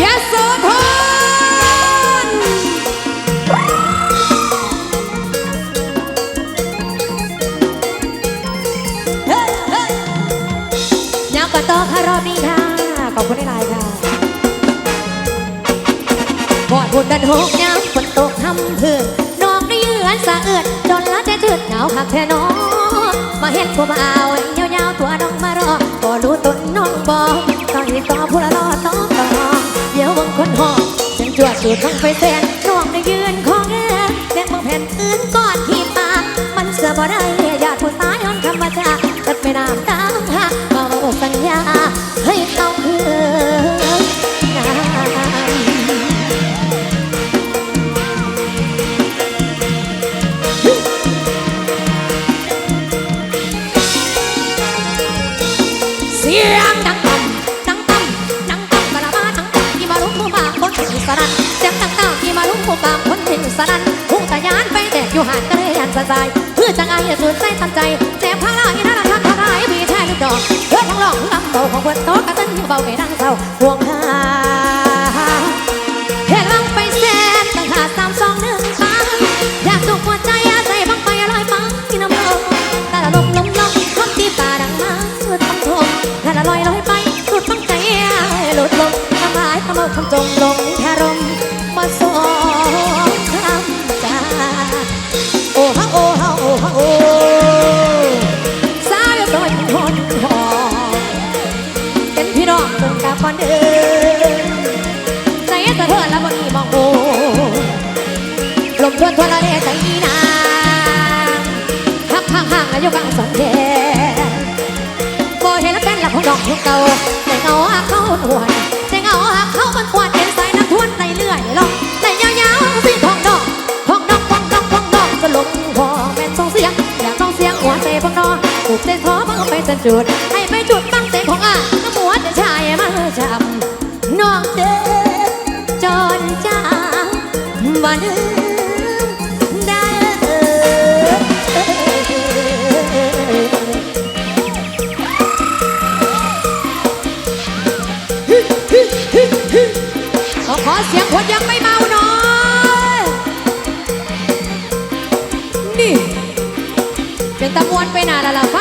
น้ยเฮ้กว่คะรอบนี้ค่ะขอบคุณหลายค่ะบอดบุญดันหกยามฝนตกทำเพื่อน้องได้ยืนสะเอือดโดนละจะจืดหนาวหักแท้น้องมาเห็นผู้บ่าวเยาวๆตัวน้องมารอก็รู้ต้นน้องบอกต่อยก็ผู้ละรอ จวดสูดต้องไปแสนน้องได้ยืนของแอแดกบางแผ่นอื่นก่อนที่ปากมันเสือบ่ได้ญาติผู้ตายย้อนคำว่าจาจัดไม่น้ำตามหามาบอกสัญญาให้เอาคืนงานเสียงดังต่ำดังต่ำดังต่ำกระบาดังต่ำที่มารุมผู้บนถึงสนัน เสียงดังต่ำที่มผู้บางคนถึงสนันพุ่งตะยานไปแตกอยู่หาดกระเรียนสะใจเพื่อจังไอ้สุดใจตั้งใจแสบพาราอีน่าทักทายมีแท้ลูกดอกเพื่อทั้งหลอกทั้งลำโตของเพื่อนโตกระตันอยู่เบาไปนั่งเศร้าห่วงหาเห็นลังไปแสนตั้งหาสามสองหนึ่งครั้งอยากสุกหัวใจอาศัยบังไฟลอยปังที่น้ำลมตาละลมลมลมคำตีตาดังมาสุดต้องทมถ้าละลอยลอยไปสุดต้องใจหลุดลมทำลายทำเอาทำจมลง โอ้ฮะโอ้ฮะโอ้ฮะโอ้สาวซอยหอนหอเป็นพี่น้องจนกลับก่อนเดินใจสะเทือนแล้วบนนี้มองโอ้ลมทวนทวนละเรใจนางหักห่างห่างอายุกลางสันเทบ่เห็นแล้วเป็นละของดอกของเก่าแต่เงาหักเข้าหวนแต่เงาหักเข้ามันควนเห็นสายน้ำทวนในเลื่อยลอง กใจท้อบังไปสันจุด ให้ไปจุดบังใจของอะน้ำหัวจะชายมาจำน้องเด้อจนจ้างบ่ลืมได้ขอขอเสียงคนยังไม่เมาหน่อยนี่เป็นตะมวนไปนานแล้วล่ะ